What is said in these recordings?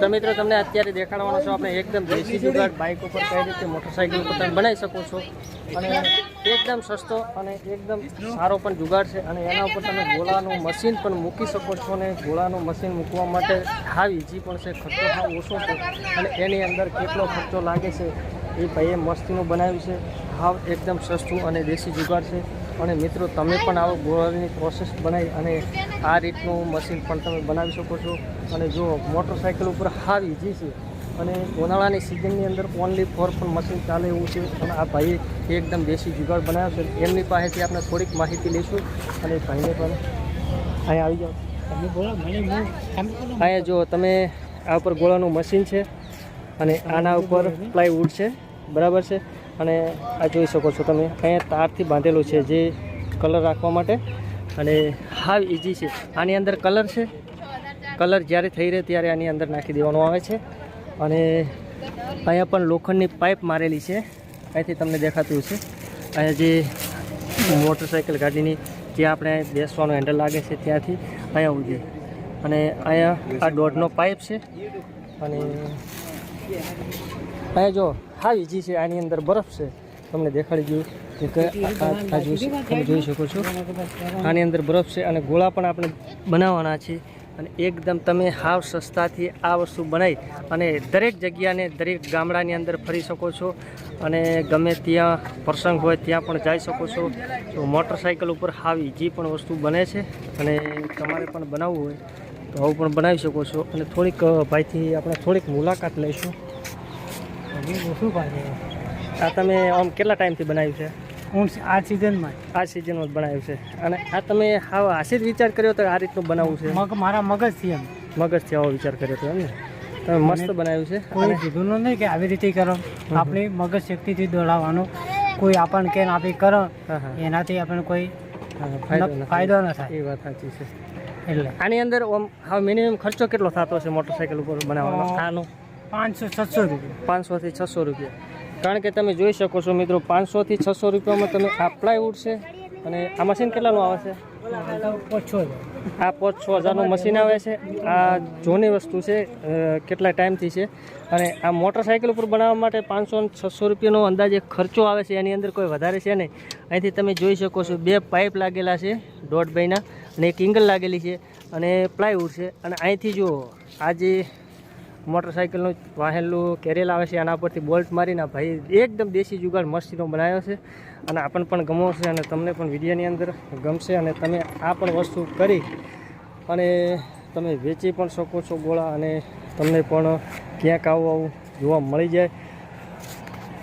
તો મિત્રો, તમને અત્યારે દેખાડવાનો છો આપણે એકદમ દેશી જુગાડ બાઇક ઉપર કઈ રીતે મોટરસાઇકલ ઉપર તમે બનાવી શકો છો. અને એકદમ સસ્તો અને એકદમ સારો પણ જુગાડ છે. અને એના ઉપર તમે ગોળાનું મશીન પણ મૂકી શકો છો અને ગોળાનું મશીન મૂકવા માટે હાવ ઈજી પણ છે, ખર્ચો હાવ ઓછો છે. અને એની અંદર કેટલો ખર્ચો લાગે છે એ ભાઈએ મસ્તીનું બનાવ્યું છે. હાવ એકદમ સસ્તું અને દેશી જુગાડ છે. અને મિત્રો તમે પણ આવો ગોળાની પ્રોસેસ બનાવી અને આ રીતનું મશીન પણ તમે બનાવી શકો છો. અને જો મોટરસાઇકલ ઉપર હાવ ઈજી છે. અને ઉનાળાની સિઝનની અંદર ઓનલી ફોર પણ મશીન ચાલે એવું છે. અને આ ભાઈએ એકદમ દેશી જુગાડ બનાવ્યો છે. એમની પાસેથી આપણે થોડીક માહિતી લઈશું. અને ભાઈને પણ અહીંયા આવી જાઓ. અહીંયા જો તમે આ ઉપર ગોળાનું મશીન છે. અને આના ઉપર પ્લાયવુડ છે. બરાબર છે? અને આ જોઈ શકો છો તમે, અહીંયા તારથી બાંધેલું છે જે કલર રાખવા માટે. અને હાવ ઇઝી છે. આની અંદર કલર છે? કલર જ્યારે થઈ રહે ત્યારે આની અંદર નાખી દેવાનો આવે છે. અને અહીંયા પણ લોખંડની પાઇપ મારેલી છે. અહીંથી તમને દેખાતું છે અહીંયા જે મોટરસાઇકલ ગાડીની જે આપણે બેસવાનું હેન્ડલ લાગે છે ત્યાંથી અહીંયા ઉજે અને અહીંયા આ દોઢનો પાઇપ છે. અને અહીંયા જો હાવી જી છે આની અંદર બરફ છે. તમને દેખાડી ગયું કે જોઈ તમે જોઈ શકો છો. આની અંદર બરફ છે અને ગોળા પણ આપણે બનાવવાના છે. અને એકદમ તમે હાવ સસ્તાથી આ વસ્તુ બનાવી અને દરેક જગ્યાને દરેક ગામડાની અંદર ફરી શકો છો. અને ગમે ત્યાં પ્રસંગ હોય ત્યાં પણ જઈ શકો છો. તો મોટરસાઇકલ ઉપર હાવ ઈજી પણ વસ્તુ બને છે. અને તમારે પણ બનાવવું હોય. તો આવું પણ બનાવી શકો છો અને થોડીક ભાઈથી આપણે થોડીક મુલાકાત લઈશું. આ તમે આમ કેટલા ટાઈમથી બનાવ્યું છે? હું આ સિઝનમાં. આ સિઝનમાં જ બનાવ્યું છે. અને આ તમે હાવ આશી જ વિચાર કર્યો તો આ રીતનું બનાવવું છે? મગ મારા મગજથી એમ. મગજથી આવો વિચાર કર્યો હતો એમ ને? તમે મસ્ત બનાવ્યું છે. કોઈ કીધું નહીં કે આવી રીતે કરો. આપણી મગજ શક્તિથી દોડાવવાનું. કોઈ આપણને કે આપી કરો હા હા. એનાથી આપણને કોઈ ફાયદો ન-. થાય. એ વાત સાચી છે. એટલે. આની અંદર ઓમ હાવ મિનિમમ ખર્ચો કેટલો થતો હશે મોટરસાઇકલ ઉપર બનાવવાનો? આનો? પાંચસો છસો રૂપિયા. પાંચસોથી છસો રૂપિયા. કારણ કે તમે જોઈ શકો છો મિત્રો પાંચસોથી છસો રૂપિયામાં તમે આ પ્લાયવુડ છે અને આ મશીન કેટલાનું આવે છે? આ પાંચ છ હજારનું મશીન આવે છે. આ જૂની વસ્તુ છે કેટલા ટાઈમથી છે. અને આ મોટરસાઇકલ ઉપર બનાવવા માટે પાંચસો છસો રૂપિયાનો અંદાજે ખર્ચો આવે છે. એની અંદર કોઈ વધારે છે નહીં. અહીંથી તમે જોઈ શકો છો બે પાઇપ લાગેલા છે દોઢ બાયના. અને એક ઇંગલ લાગેલી છે અને પ્લાયવુડ છે. અને અહીંથી જો આ જે મોટરસાઇકલનું વાહેલું કેરેલ આવે છે, આના પરથી બોલ્ટ મારીને ભાઈ એકદમ દેશી જુગાડ મસ્તીનો બનાવ્યો છે. અને આપણને પણ ગમશે અને તમને પણ વિડીયોની અંદર ગમશે અને તમે આ પણ વસ્તુ કરી અને તમે વેચી પણ શકો છો ગોળા અને તમને પણ ક્યાંક આવું આવું જોવા મળી જાય ચાર પાઇપ ભૂલાની ફાયદો કરવો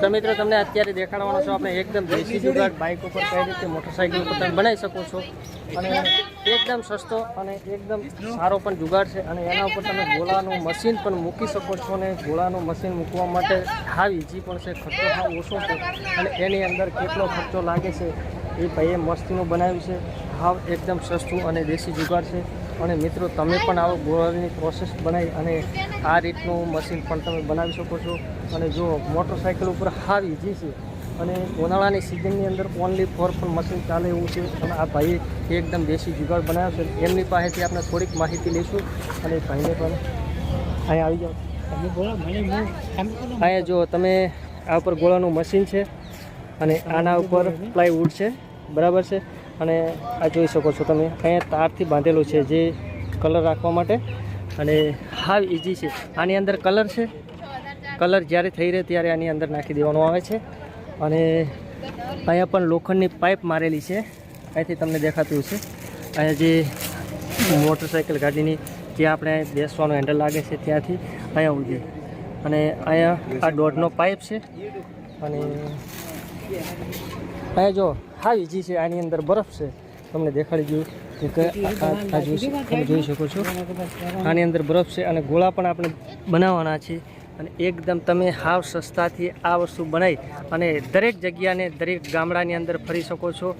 તો મિત્રો તમને અત્યારે દેખાડવાનો છો આપણે એકદમ દેશી જુગાડ બાઇક ઉપર કઈ રીતે મોટરસાઇકલ ઉપર તમે બનાવી શકો છો. અને એકદમ સસ્તો અને એકદમ સારો પણ જુગાડ છે. અને એના ઉપર તમે ગોળાનું મશીન પણ મૂકી શકો છો અને ગોળાનું મશીન મૂકવા માટે હાવ ઈજી પણ છે ખર્ચો હાવ ઓછો છે. અને એની અંદર કેટલો ખર્ચો લાગે છે એ ભાઈએ મસ્તીનું બનાવ્યું છે. હાવ એકદમ સસ્તું અને દેશી જુગાડ છે. અને મિત્રો તમે પણ આવો ગોળની પ્રોસેસ બનાવી અને આ રીતનું મશીન પણ તમે બનાવી શકો છો. અને જો મોટરસાઇકલ ઉપર હાવી જી છે અને ઉનાળાની સિઝનની અંદર ઓનલી ફોર પણ મશીન ચાલે એવું છે. અને આ ભાઈએ એકદમ દેશી જુગાડ બનાવ્યો છે. એમની પાસેથી આપણે થોડીક માહિતી લઈશું અને ભાઈને પણ અહીંયા આવી જાઓ. અહીંયા જો તમે આ ઉપર ગોળાનું મશીન છે અને આના ઉપર પ્લાયવુડ છે. બરાબર છે? અને આ જોઈ શકો છો તમે, અહીંયા તારથી બાંધેલું છે જે કલર રાખવા માટે. અને હાવ ઇઝી છે. આની અંદર કલર છે. કલર જ્યારે થઈ રહે ત્યારે આની અંદર નાખી દેવાનો આવે છે. અને અહીંયા પણ લોખંડની પાઇપ મારેલી છે. અહીંથી તમને દેખાતું છે અહીંયા જે મોટરસાઇકલ ગાડીની જે આપણે બેસવાનો હેન્ડલ લાગે છે ત્યાંથી અહીંયા ઉજે અને અહીંયા આ દોઢનો પાઇપ છે. અને અહીંયા જો હા જી છે આની અંદર બરફ છે. તમને દેખાડી ગયું આ જોઈ તમે જોઈ શકો છો. આની અંદર બરફ છે અને ગોળા પણ આપણે બનાવવાના છે. અને એકદમ તમે હાવ સસ્તાથી આ વસ્તુ બનાવી અને દરેક જગ્યાને દરેક ગામડાની અંદર ફરી શકો છો.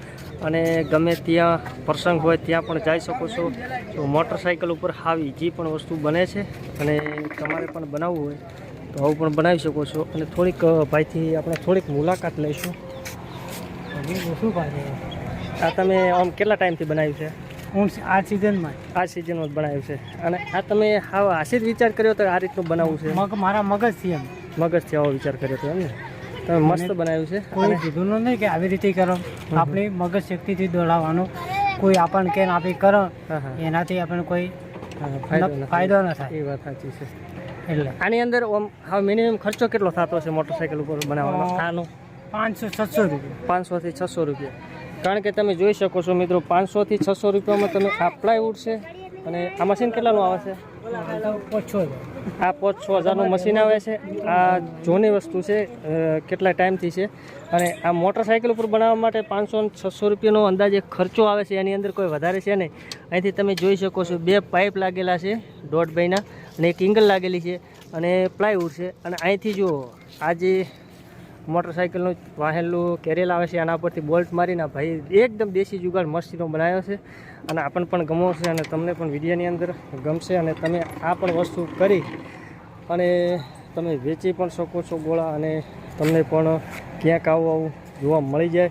અને ગમે ત્યાં પ્રસંગ હોય ત્યાં પણ જઈ શકો છો. તો મોટરસાઇકલ ઉપર હાવ ઈજી પણ વસ્તુ બને છે અને તમારે પણ બનાવવું હોય તો આવું પણ બનાવી શકો છો. અને થોડીક ભાઈથી આપણે થોડીક મુલાકાત લઈશું. આ તમે આમ કેટલા ટાઈમથી બનાવ્યું છે? હું આ સિઝનમાં આ સિઝનમાં જ બનાવ્યું છે. અને આ તમે હા આશી જ વિચાર કર્યો તો આ રીતનું બનાવવું છે? મગ મારા મગજથી એમ. મગજથી આવો વિચાર કર્યો હતો એમ ને? તમે મસ્ત બનાવ્યું છે. કોઈ કીધું નહીં કે આવી રીતે કરો. આપણી મગજ શક્તિથી દોડાવવાનું. કોઈ આપણને કે આપી કરો એનાથી આપણને કોઈ ફાયદો ન- થાય. એ વાત સાચી છે. એટલે. આની અંદર આમ હા મિનિમમ ખર્ચો કેટલો થતો હશે મોટરસાઇકલ ઉપર બનાવવાનો? આનો? પાંચસો છસો રૂપિયા. પાંચસોથી છસો રૂપિયા. કારણ કે તમે જોઈ શકો છો મિત્રો પાંચસોથી છસો રૂપિયામાં તમે આ પ્લાયવુડ છે. અને આ મશીન કેટલાનું આવે છે? આ પાંચ છ હજારનું મશીન આવે છે. આ જૂની વસ્તુ છે કેટલા ટાઈમથી છે. અને આ મોટરસાઇકલ ઉપર બનાવવા માટે પાંચસો છસો રૂપિયાનો અંદાજે ખર્ચો આવે છે. એની અંદર કોઈ વધારે છે નહીં. અહીંથી તમે જોઈ શકો છો બે પાઇપ લાગેલા છે દોઢ બાયના અને એક ઇંગલ લાગેલી છે. અને પ્લાયવુડ છે. અને અહીંથી જો આ જે મોટરસાઇકલનું વાહેલું કેરેલ આવે છે આના પરથી બોલ્ટ મારીને ભાઈ એકદમ દેશી જુગાડ મસ્તીનો બનાવ્યો છે. અને આપણને પણ ગમો છે અને તમને પણ વિડીયોની અંદર ગમશે અને તમે આ પણ વસ્તુ કરી અને તમે વેચી પણ શકો છો ગોળા અને તમને પણ ક્યાંક આવું આવું જોવા મળી જાય.